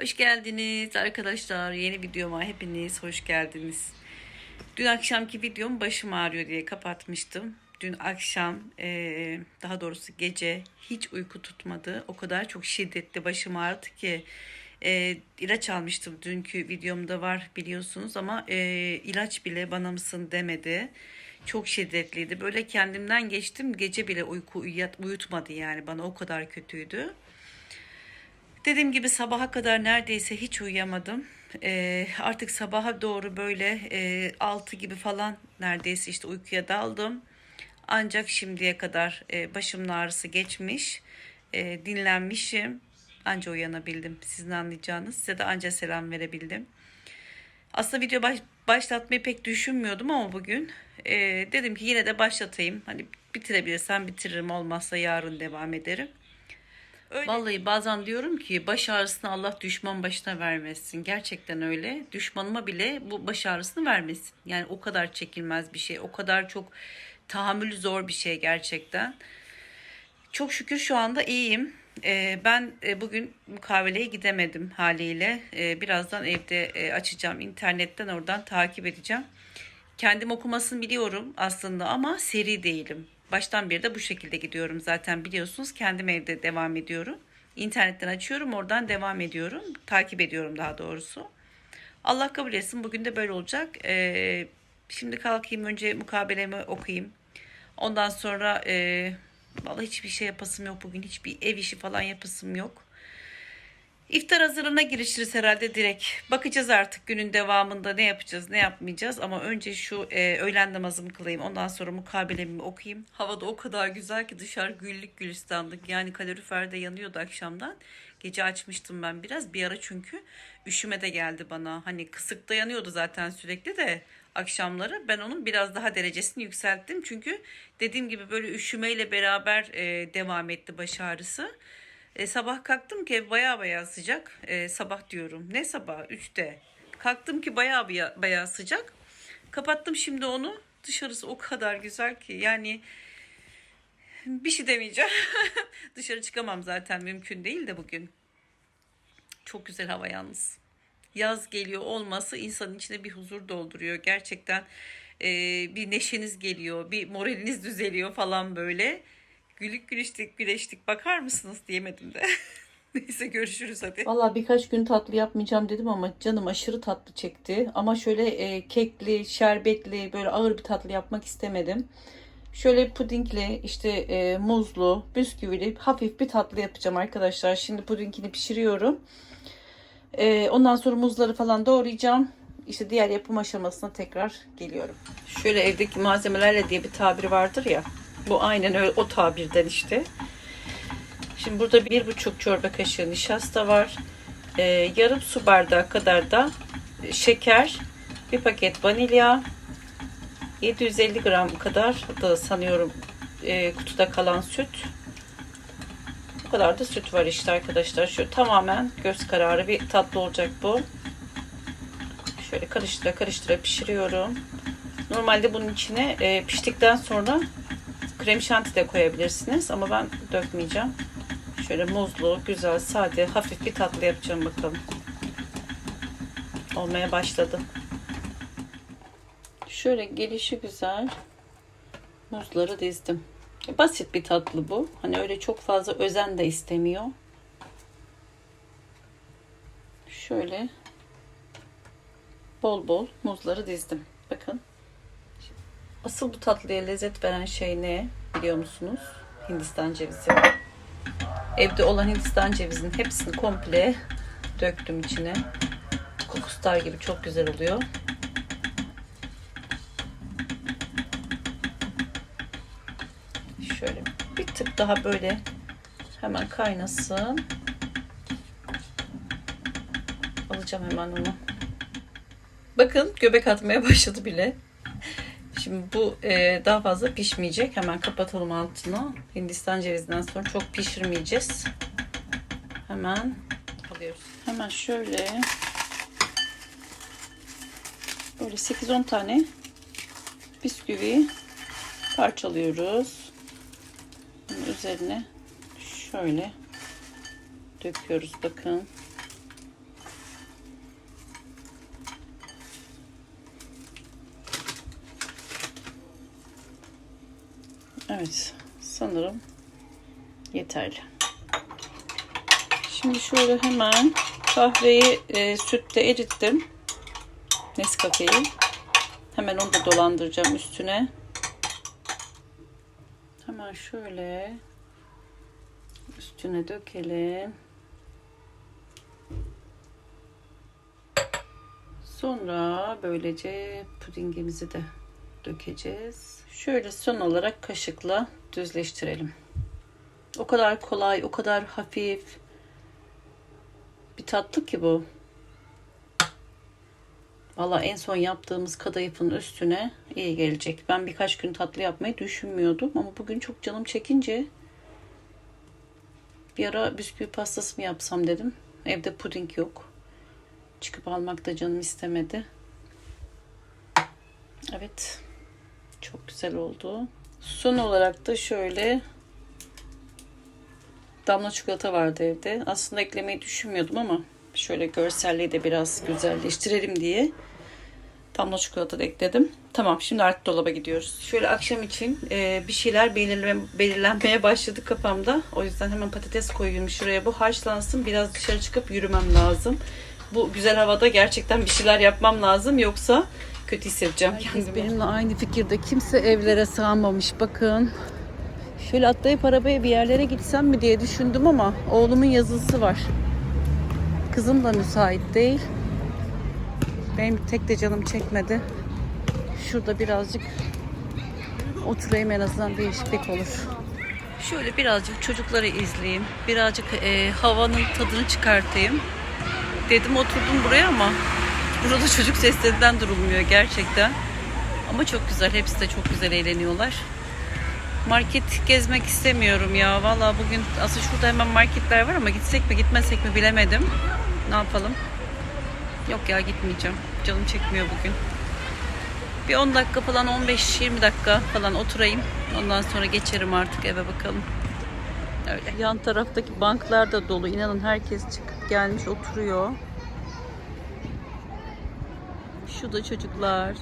Hoş geldiniz arkadaşlar. Yeni videoma hepiniz hoş geldiniz. Dün akşamki videom başım ağrıyor diye kapatmıştım. Dün akşam eee, daha doğrusu gece hiç uyku tutmadı. O kadar çok şiddetli başım ağrıdı ki eee, ilaç almıştım. Dünkü videomda var biliyorsunuz ama eee, ilaç bile bana mısın demedi. Çok şiddetliydi. Böyle kendimden geçtim. Gece bile uyku uyutmadı yani bana o kadar kötüydü. Dediğim gibi sabaha kadar neredeyse hiç uyuyamadım. Ee, artık sabaha doğru böyle e, 6 gibi falan neredeyse işte uykuya daldım. Ancak şimdiye kadar e, başımın ağrısı geçmiş. E, dinlenmişim. Anca uyanabildim. Sizin anlayacağınız. Size de anca selam verebildim. Aslında video baş- başlatmayı pek düşünmüyordum ama bugün e, dedim ki yine de başlatayım. Hani bitirebilirsem bitiririm olmazsa yarın devam ederim. Vallahi bazen diyorum ki baş ağrısını Allah düşman başına vermesin. Gerçekten öyle. Düşmanıma bile bu baş ağrısını vermesin. Yani o kadar çekilmez bir şey. O kadar çok tahammülü zor bir şey gerçekten. Çok şükür şu anda iyiyim. Ee, ben e, bugün mukaveleye gidemedim haliyle. Ee, birazdan evde e, açacağım. internetten oradan takip edeceğim. Kendim okumasını biliyorum aslında ama seri değilim. Baştan beri de bu şekilde gidiyorum zaten biliyorsunuz. Kendim evde devam ediyorum. İnternetten açıyorum oradan devam ediyorum. Takip ediyorum daha doğrusu. Allah kabul etsin bugün de böyle olacak. Ee, şimdi kalkayım önce mukabelemi okuyayım. Ondan sonra e, vallahi hiçbir şey yapasım yok bugün. Hiçbir ev işi falan yapasım yok. İftar hazırlığına girişiriz herhalde direkt. Bakacağız artık günün devamında ne yapacağız, ne yapmayacağız. Ama önce şu e, öğlen namazımı kılayım. Ondan sonra mukabelemi okuyayım. Hava da o kadar güzel ki dışarı güllük gülistanlık. Yani kalorifer de yanıyordu akşamdan. Gece açmıştım ben biraz. Bir ara çünkü üşüme de geldi bana. Hani kısıkta yanıyordu zaten sürekli de akşamları. Ben onun biraz daha derecesini yükselttim. Çünkü dediğim gibi böyle üşümeyle beraber e, devam etti baş ağrısı. E, sabah kalktım ki baya baya sıcak. E, sabah diyorum. Ne sabah? 3'te. Kalktım ki baya baya, sıcak. Kapattım şimdi onu. Dışarısı o kadar güzel ki. Yani bir şey demeyeceğim. Dışarı çıkamam zaten mümkün değil de bugün. Çok güzel hava yalnız. Yaz geliyor olması insanın içine bir huzur dolduruyor. Gerçekten e, bir neşeniz geliyor, bir moraliniz düzeliyor falan böyle. Gülük gülüştük güleştik bakar mısınız diyemedim de. Neyse görüşürüz hadi. Valla birkaç gün tatlı yapmayacağım dedim ama canım aşırı tatlı çekti. Ama şöyle e, kekli, şerbetli böyle ağır bir tatlı yapmak istemedim. Şöyle pudingli, işte e, muzlu, bisküvili hafif bir tatlı yapacağım arkadaşlar. Şimdi pudingini pişiriyorum. E, ondan sonra muzları falan doğrayacağım. İşte diğer yapım aşamasına tekrar geliyorum. Şöyle evdeki malzemelerle diye bir tabir vardır ya. Bu aynen öyle o tabirden işte. Şimdi burada bir buçuk çorba kaşığı nişasta var. Ee, yarım su bardağı kadar da şeker, bir paket vanilya, 750 gram kadar da sanıyorum e, kutuda kalan süt. Bu kadar da süt var işte arkadaşlar. Şu tamamen göz kararı bir tatlı olacak bu. Şöyle karıştıra karıştıra pişiriyorum. Normalde bunun içine e, piştikten sonra krem şanti de koyabilirsiniz ama ben dökmeyeceğim. Şöyle muzlu, güzel, sade, hafif bir tatlı yapacağım bakalım. Olmaya başladı. Şöyle gelişi güzel muzları dizdim. Basit bir tatlı bu. Hani öyle çok fazla özen de istemiyor. Şöyle bol bol muzları dizdim. Bakın. Asıl bu tatlıya lezzet veren şey ne biliyor musunuz? Hindistan cevizi. Evde olan Hindistan cevizinin hepsini komple döktüm içine. Kokustar gibi çok güzel oluyor. Şöyle bir tık daha böyle hemen kaynasın. Alacağım hemen onu. Bakın göbek atmaya başladı bile. Şimdi bu e, daha fazla pişmeyecek. Hemen kapatalım altını. Hindistan cevizinden sonra çok pişirmeyeceğiz. Hemen alıyoruz. Hemen şöyle böyle 8-10 tane bisküvi parçalıyoruz. Bunun üzerine şöyle döküyoruz bakın. Evet. Sanırım yeterli. Şimdi şöyle hemen kahveyi e, sütte erittim. Nescafe'yi. Hemen onu da dolandıracağım üstüne. Hemen şöyle üstüne dökelim. Sonra böylece pudingimizi de dökeceğiz. Şöyle son olarak kaşıkla düzleştirelim. O kadar kolay, o kadar hafif bir tatlı ki bu. Valla en son yaptığımız kadayıfın üstüne iyi gelecek. Ben birkaç gün tatlı yapmayı düşünmüyordum ama bugün çok canım çekince bir ara bisküvi pastası mı yapsam dedim. Evde puding yok. Çıkıp almak da canım istemedi. Evet. Çok güzel oldu. Son olarak da şöyle damla çikolata vardı evde. Aslında eklemeyi düşünmüyordum ama şöyle görselliği de biraz güzelleştirelim diye damla çikolata da ekledim. Tamam şimdi artık dolaba gidiyoruz. Şöyle akşam için e, bir şeyler belirleme, belirlenmeye başladı kafamda. O yüzden hemen patates koyuyorum şuraya. Bu haşlansın. Biraz dışarı çıkıp yürümem lazım. Bu güzel havada gerçekten bir şeyler yapmam lazım. Yoksa kötü hissedeceğim kendimi. benimle aynı fikirde. Kimse evlere sığamamış. Bakın. Şöyle atlayıp arabaya bir yerlere gitsem mi diye düşündüm ama oğlumun yazısı var. Kızım da müsait değil. Benim tek de canım çekmedi. Şurada birazcık oturayım en azından değişiklik olur. Şöyle birazcık çocukları izleyeyim. Birazcık e, havanın tadını çıkartayım. Dedim oturdum buraya ama burada çocuk seslerinden durulmuyor gerçekten. Ama çok güzel. Hepsi de çok güzel eğleniyorlar. Market gezmek istemiyorum ya. Valla bugün aslında şurada hemen marketler var ama gitsek mi gitmesek mi bilemedim. Ne yapalım? Yok ya gitmeyeceğim. Canım çekmiyor bugün. Bir 10 dakika falan 15-20 dakika falan oturayım. Ondan sonra geçerim artık eve bakalım. Öyle. Yan taraftaki banklar da dolu. İnanın herkes çıkıp gelmiş oturuyor. Şu da çocuklar.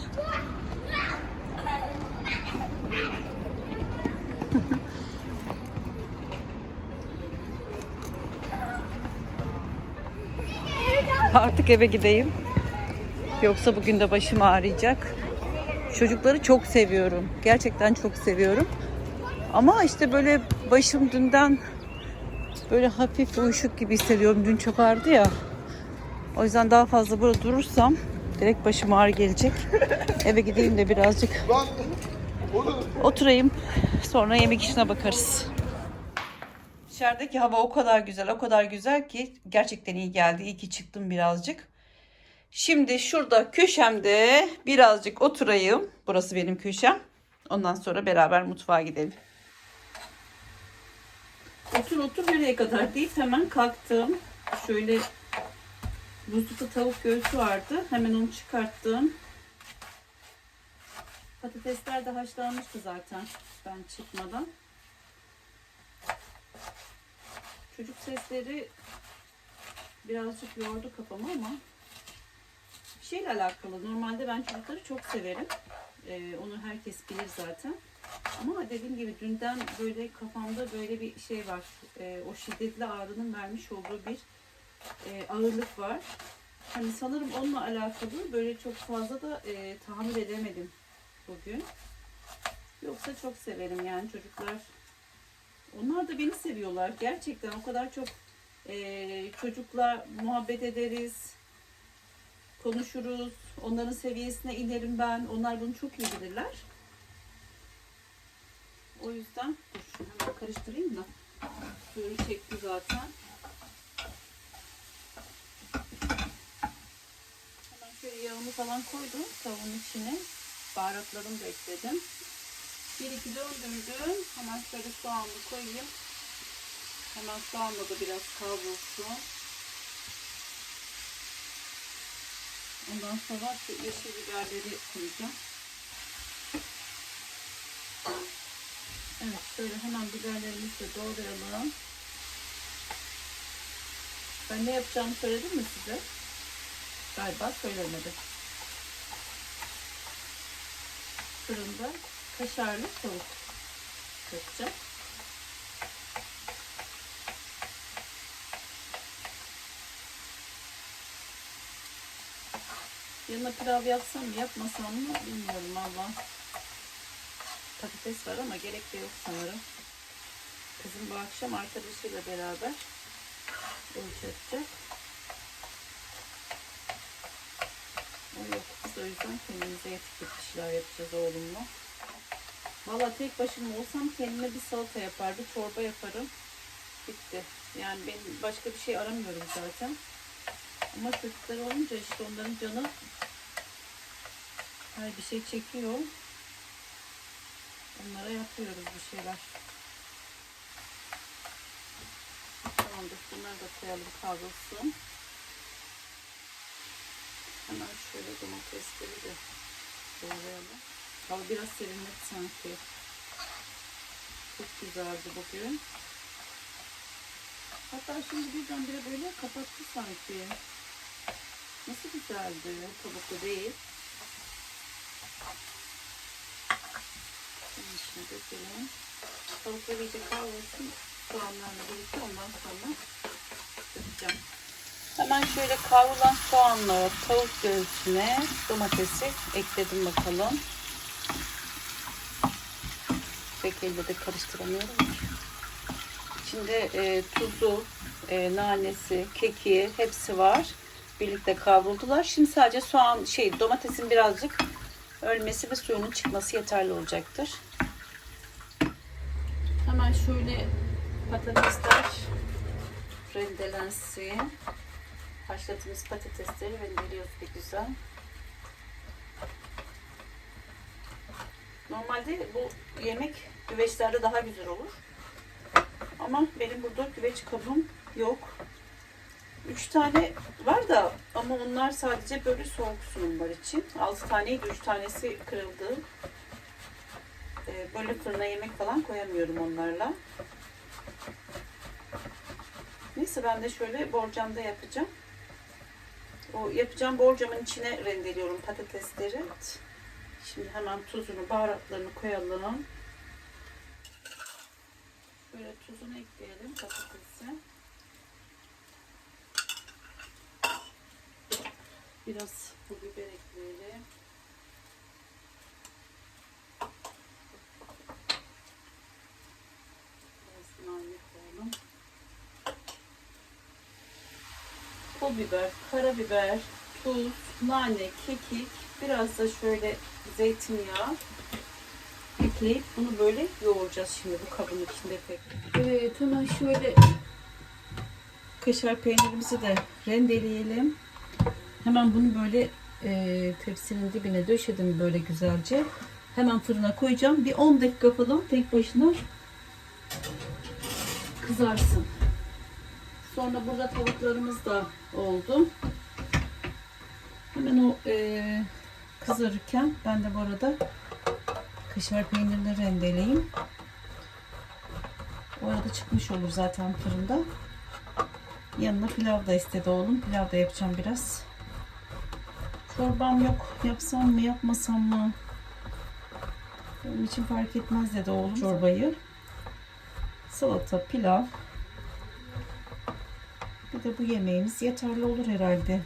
Artık eve gideyim. Yoksa bugün de başım ağrıyacak. Çocukları çok seviyorum. Gerçekten çok seviyorum. Ama işte böyle başım dünden böyle hafif uyuşuk gibi hissediyorum. Dün çok ağrıdı ya. O yüzden daha fazla burada durursam direkt başım ağrı gelecek. Eve gideyim de birazcık oturayım. Sonra yemek işine bakarız. Dışarıdaki hava o kadar güzel, o kadar güzel ki gerçekten iyi geldi. İyi ki çıktım birazcık. Şimdi şurada köşemde birazcık oturayım. Burası benim köşem. Ondan sonra beraber mutfağa gidelim. Otur otur nereye kadar deyip hemen kalktım. Şöyle buzlukta tavuk göğsü vardı. Hemen onu çıkarttım. Patatesler de haşlanmıştı zaten ben çıkmadan. Çocuk sesleri birazcık yordu kafamı ama bir şeyle alakalı. Normalde ben çocukları çok severim. Ee, onu herkes bilir zaten. Ama dediğim gibi dünden böyle kafamda böyle bir şey var. Ee, o şiddetli ağrının vermiş olduğu bir e, ağırlık var. Hani sanırım onunla alakalı böyle çok fazla da e, tahammül edemedim bugün. Yoksa çok severim yani çocuklar onlar da beni seviyorlar. Gerçekten o kadar çok e, çocukla muhabbet ederiz. Konuşuruz. Onların seviyesine inerim ben. Onlar bunu çok iyi bilirler. O yüzden dur hemen karıştırayım da. Suyu çekti zaten. Hemen şöyle yağımı falan koydum tavuğun içine. Baharatlarımı da ekledim. Bir iki döndürdüm. Hemen şöyle soğanlı koyayım. Hemen soğanla da biraz kavrulsun. Ondan sonra şu yeşil biberleri koyacağım. Evet şöyle hemen biberlerimizi de doğrayalım. Ben ne yapacağımı söyledim mi size? Galiba söylemedim. Fırında kaşarlı tavuk. katacağım. Yanına pilav yapsam mı yapmasam mı bilmiyorum valla. Patates var ama gerek de yok sanırım. Kızım bu akşam arkadaşıyla beraber oruç yok. Biz o yüzden kendimize yetik bir şeyler yapacağız oğlumla. Valla tek başıma olsam kendime bir salata yapar, bir çorba yaparım. Bitti. Yani ben başka bir şey aramıyorum zaten. Ama çocuklar olunca işte onların canı her bir şey çekiyor. Onlara yapıyoruz bir şeyler. Tamamdır. Bunları da koyalım kavrulsun. Hemen şöyle domatesleri de doğrayalım. Hava biraz serinledi sanki. Çok güzeldi bugün. Hatta şimdi birdenbire böyle kapattı sanki. Nasıl güzeldi. Tavuklu değil. Şimdi içine dökelim. Tavukları iyice kavrulsun. Soğanlarla birlikte ondan sonra dökeceğim. Hemen şöyle kavrulan soğanla tavuk göğsüne domatesi ekledim bakalım. Pek elle de karıştıramıyorum. İçinde e, tuzu, e, nanesi, keki hepsi var. Birlikte kavruldular. Şimdi sadece soğan şey domatesin birazcık ölmesi ve suyunun çıkması yeterli olacaktır. Hemen şöyle patatesler rendelensin. Haşladığımız patatesleri rendeliyoruz bir güzel. Normalde bu yemek güveçlerde daha güzel olur. Ama benim burada güveç kabım yok. Üç tane var da ama onlar sadece böyle soğuk sunumlar için. Altı taneydi, üç tanesi kırıldı. Ee, böyle fırına yemek falan koyamıyorum onlarla. Neyse ben de şöyle borcamda yapacağım. O yapacağım borcamın içine rendeliyorum patatesleri. Şimdi hemen tuzunu, baharatlarını koyalım. Böyle tuzunu ekleyelim patatese. Biraz pul biber ekleyelim. Biraz nane koyalım. Pul biber, karabiber, tuz, nane, kekik, biraz da şöyle zeytinyağı ekleyip bunu böyle yoğuracağız şimdi bu kabın içinde pek. Evet hemen şöyle kaşar peynirimizi de rendeleyelim. Hemen bunu böyle e, tepsinin dibine döşedim böyle güzelce. Hemen fırına koyacağım. Bir 10 dakika falan tek başına kızarsın. Sonra burada tavuklarımız da oldu. Hemen o e, kızarırken ben de bu arada kaşar peynirini rendeleyeyim. O arada çıkmış olur zaten fırında. Yanına pilav da istedi oğlum. Pilav da yapacağım biraz. Çorbam yok. Yapsam mı yapmasam mı? Benim için fark etmez dedi oğlum çorbayı. Salata, pilav. De bu yemeğimiz yeterli olur herhalde.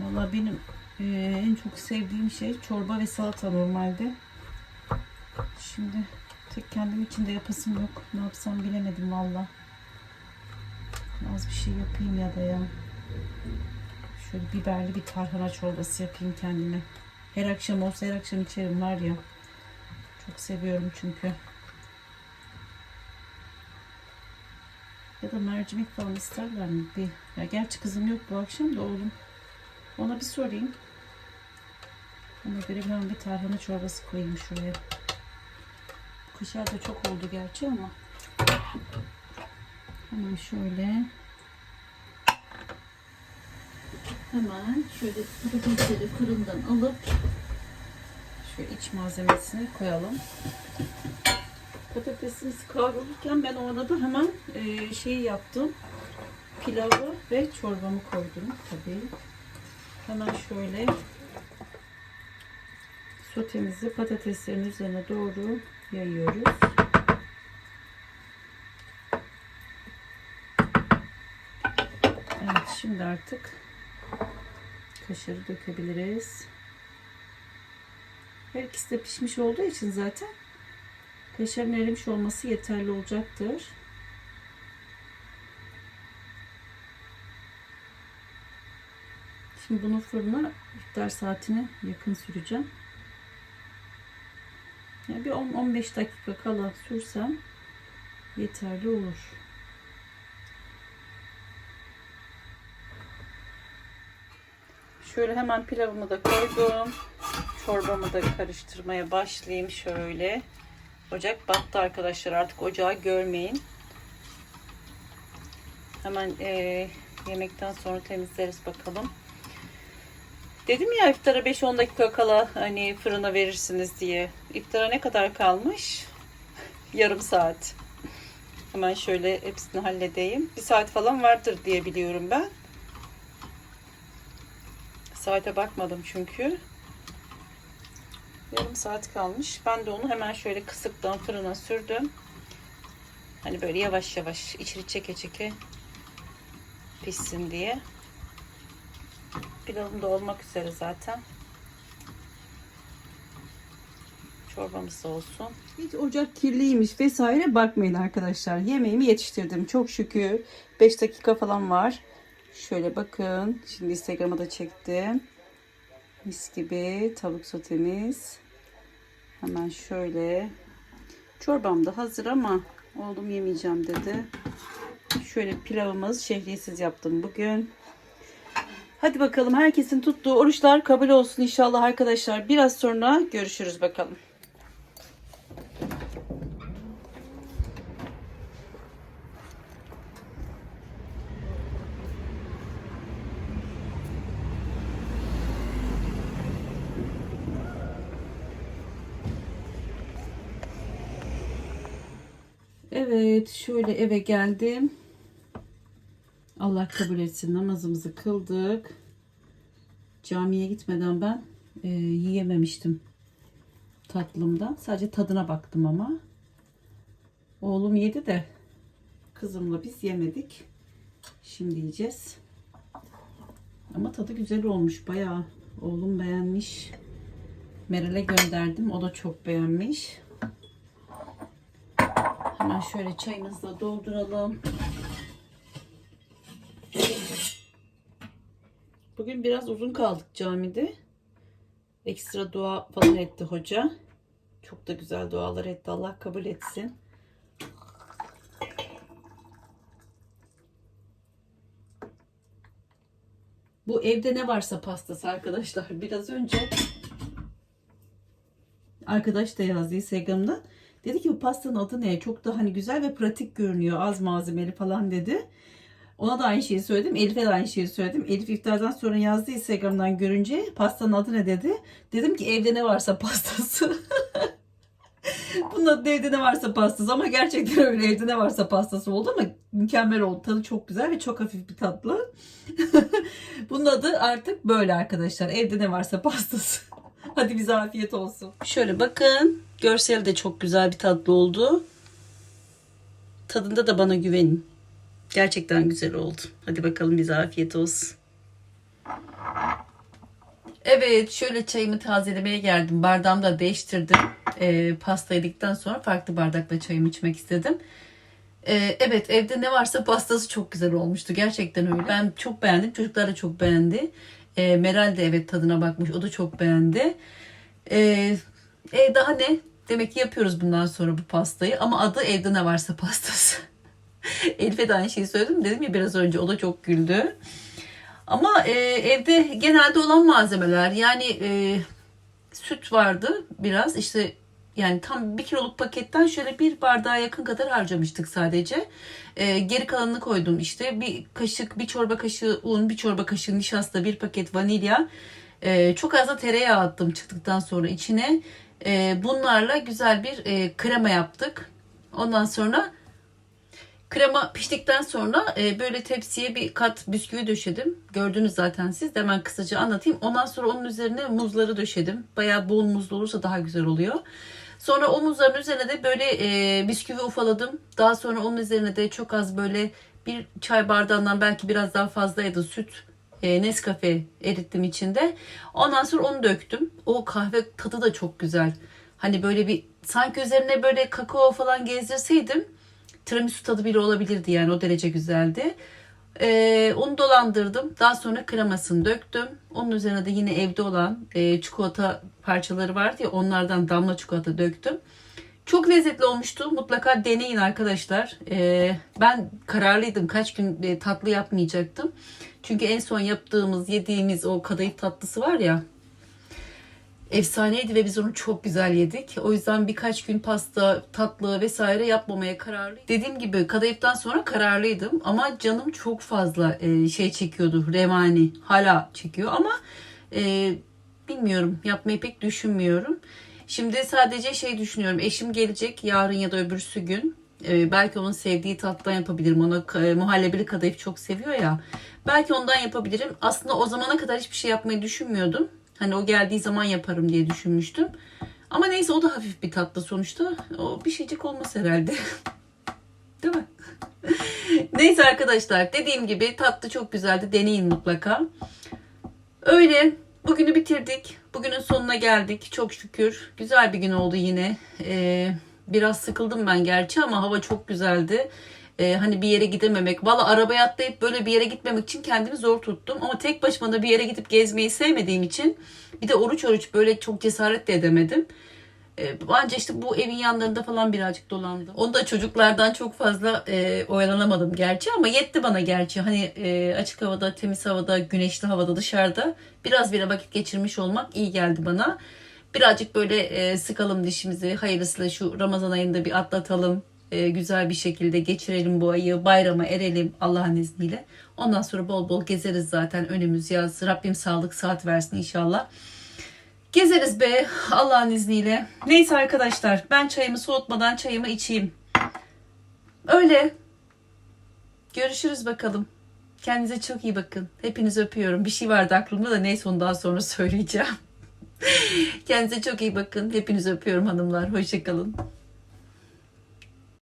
Vallahi benim e, en çok sevdiğim şey çorba ve salata normalde. Şimdi tek kendim için de yapasım yok. Ne yapsam bilemedim valla. Az bir şey yapayım ya da ya. Şöyle biberli bir tarhana çorbası yapayım kendime. Her akşam olsa her akşam içerim var ya. Çok seviyorum çünkü. Ya da mercimek falan isterler mi? Bir. Ya gerçi kızım yok bu akşam da oğlum. Ona bir sorayım. Ona göre ben bir tarhana çorbası koyayım şuraya. Kışar da çok oldu gerçi ama. Hemen şöyle. Hemen şöyle patatesleri fırından alıp şöyle iç malzemesini koyalım. Patatesimiz kavrulurken ben o arada hemen e, şeyi yaptım. Pilavı ve çorbamı koydum tabii. Hemen şöyle sotemizi patateslerin üzerine doğru yayıyoruz. Evet şimdi artık kaşarı dökebiliriz. Her ikisi de pişmiş olduğu için zaten kaşarın erimiş olması yeterli olacaktır. Şimdi bunu fırına iftar saatine yakın süreceğim. Yani bir 10-15 dakika kala sürsem yeterli olur. Şöyle hemen pilavımı da koydum. Çorbamı da karıştırmaya başlayayım şöyle. Ocak battı arkadaşlar artık ocağı görmeyin. Hemen e, yemekten sonra temizleriz bakalım. Dedim ya iftara 5-10 dakika kala hani fırına verirsiniz diye. İftara ne kadar kalmış? Yarım saat. Hemen şöyle hepsini halledeyim. Bir saat falan vardır diye biliyorum ben. Saate bakmadım çünkü. Yarım saat kalmış. Ben de onu hemen şöyle kısıktan fırına sürdüm. Hani böyle yavaş yavaş içini çeke çeke pişsin diye. Pilavım da olmak üzere zaten. Çorbamız da olsun. Hiç ocak kirliymiş vesaire bakmayın arkadaşlar. Yemeğimi yetiştirdim. Çok şükür. 5 dakika falan var. Şöyle bakın. Şimdi Instagram'a da çektim. Mis gibi tavuk sotemiz. Hemen şöyle. Çorbam da hazır ama oğlum yemeyeceğim dedi. Şöyle pilavımız şehriyesiz yaptım bugün. Hadi bakalım herkesin tuttuğu oruçlar kabul olsun inşallah arkadaşlar. Biraz sonra görüşürüz bakalım. Evet şöyle eve geldim. Allah kabul etsin namazımızı kıldık. Camiye gitmeden ben e, yiyememiştim tatlımdan. Sadece tadına baktım ama. Oğlum yedi de kızımla biz yemedik. Şimdi yiyeceğiz. Ama tadı güzel olmuş bayağı. Oğlum beğenmiş. Meral'e gönderdim. O da çok beğenmiş. Hemen şöyle çayımızı da dolduralım. Bugün biraz uzun kaldık camide. Ekstra dua falan etti hoca. Çok da güzel dualar etti. Allah kabul etsin. Bu evde ne varsa pastası arkadaşlar. Biraz önce arkadaş da yazdı Instagram'dan. Dedi ki bu pastanın adı ne? Çok da hani güzel ve pratik görünüyor. Az malzemeli falan dedi. Ona da aynı şeyi söyledim. Elif'e de aynı şeyi söyledim. Elif iftardan sonra yazdı Instagram'dan görünce pastanın adı ne dedi. Dedim ki evde ne varsa pastası. Bunun adı evde ne varsa pastası ama gerçekten öyle evde ne varsa pastası oldu ama mükemmel oldu. Tadı çok güzel ve çok hafif bir tatlı. Bunun adı artık böyle arkadaşlar. Evde ne varsa pastası. Hadi bize afiyet olsun. Şöyle bakın. Görsel de çok güzel bir tatlı oldu. Tadında da bana güvenin. Gerçekten güzel oldu. Hadi bakalım bize afiyet olsun. Evet şöyle çayımı tazelemeye geldim. Bardağımı da değiştirdim. Ee, pasta yedikten sonra farklı bardakla çayımı içmek istedim. Ee, evet evde ne varsa pastası çok güzel olmuştu. Gerçekten öyle. Ben çok beğendim. Çocuklar da çok beğendi. Ee, Meral de evet tadına bakmış. O da çok beğendi. Ee, e, daha ne? Demek ki yapıyoruz bundan sonra bu pastayı. Ama adı evde ne varsa pastası. Elif'e de aynı şeyi söyledim. Dedim ya biraz önce o da çok güldü. Ama e, evde genelde olan malzemeler yani e, süt vardı biraz işte yani tam bir kiloluk paketten şöyle bir bardağa yakın kadar harcamıştık sadece. E, geri kalanını koydum işte bir kaşık bir çorba kaşığı un bir çorba kaşığı nişasta bir paket vanilya e, çok az da tereyağı attım çıktıktan sonra içine. E, bunlarla güzel bir e, krema yaptık. Ondan sonra Krema piştikten sonra e, böyle tepsiye bir kat bisküvi döşedim. Gördünüz zaten siz de hemen kısaca anlatayım. Ondan sonra onun üzerine muzları döşedim. Bayağı bol muzlu olursa daha güzel oluyor. Sonra o muzların üzerine de böyle e, bisküvi ufaladım. Daha sonra onun üzerine de çok az böyle bir çay bardağından belki biraz daha fazla ya da süt e, Nescafe erittim içinde. Ondan sonra onu döktüm. O kahve tadı da çok güzel. Hani böyle bir sanki üzerine böyle kakao falan gezdirseydim tiramisu tadı bile olabilirdi yani o derece güzeldi. Ee, onu dolandırdım. Daha sonra kremasını döktüm. Onun üzerine de yine evde olan e, çikolata parçaları vardı ya onlardan damla çikolata döktüm. Çok lezzetli olmuştu. Mutlaka deneyin arkadaşlar. Ee, ben kararlıydım. Kaç gün e, tatlı yapmayacaktım. Çünkü en son yaptığımız, yediğimiz o kadayıf tatlısı var ya efsaneydi ve biz onu çok güzel yedik. O yüzden birkaç gün pasta, tatlı vesaire yapmamaya kararlıydım. Dediğim gibi kadayıftan sonra kararlıydım ama canım çok fazla e, şey çekiyordu. Revani hala çekiyor ama e, bilmiyorum yapmayı pek düşünmüyorum. Şimdi sadece şey düşünüyorum. Eşim gelecek yarın ya da öbürsü gün. E, belki onun sevdiği tatlıdan yapabilirim. Ona e, muhallebili kadayıf çok seviyor ya. Belki ondan yapabilirim. Aslında o zamana kadar hiçbir şey yapmayı düşünmüyordum. Hani o geldiği zaman yaparım diye düşünmüştüm. Ama neyse o da hafif bir tatlı sonuçta. O bir şeycik olmaz herhalde. Değil mi? neyse arkadaşlar dediğim gibi tatlı çok güzeldi. Deneyin mutlaka. Öyle bugünü bitirdik. Bugünün sonuna geldik. Çok şükür. Güzel bir gün oldu yine. Ee, biraz sıkıldım ben gerçi ama hava çok güzeldi. Ee, hani bir yere gidememek. Valla arabaya atlayıp böyle bir yere gitmemek için kendimi zor tuttum. Ama tek başıma da bir yere gidip gezmeyi sevmediğim için bir de oruç oruç böyle çok cesaret de edemedim. Ee, Anca işte bu evin yanlarında falan birazcık dolandım. Onu da çocuklardan çok fazla e, oyalanamadım gerçi ama yetti bana gerçi. Hani e, açık havada, temiz havada, güneşli havada dışarıda biraz bile vakit geçirmiş olmak iyi geldi bana. Birazcık böyle e, sıkalım dişimizi. Hayırlısıyla şu Ramazan ayında bir atlatalım. E, güzel bir şekilde geçirelim bu ayı. Bayrama erelim Allah'ın izniyle. Ondan sonra bol bol gezeriz zaten önümüz yaz. Rabbim sağlık saat versin inşallah. Gezeriz be Allah'ın izniyle. Neyse arkadaşlar ben çayımı soğutmadan çayımı içeyim. Öyle. Görüşürüz bakalım. Kendinize çok iyi bakın. Hepinizi öpüyorum. Bir şey vardı aklımda da neyse onu daha sonra söyleyeceğim. Kendinize çok iyi bakın. Hepinizi öpüyorum hanımlar. Hoşçakalın.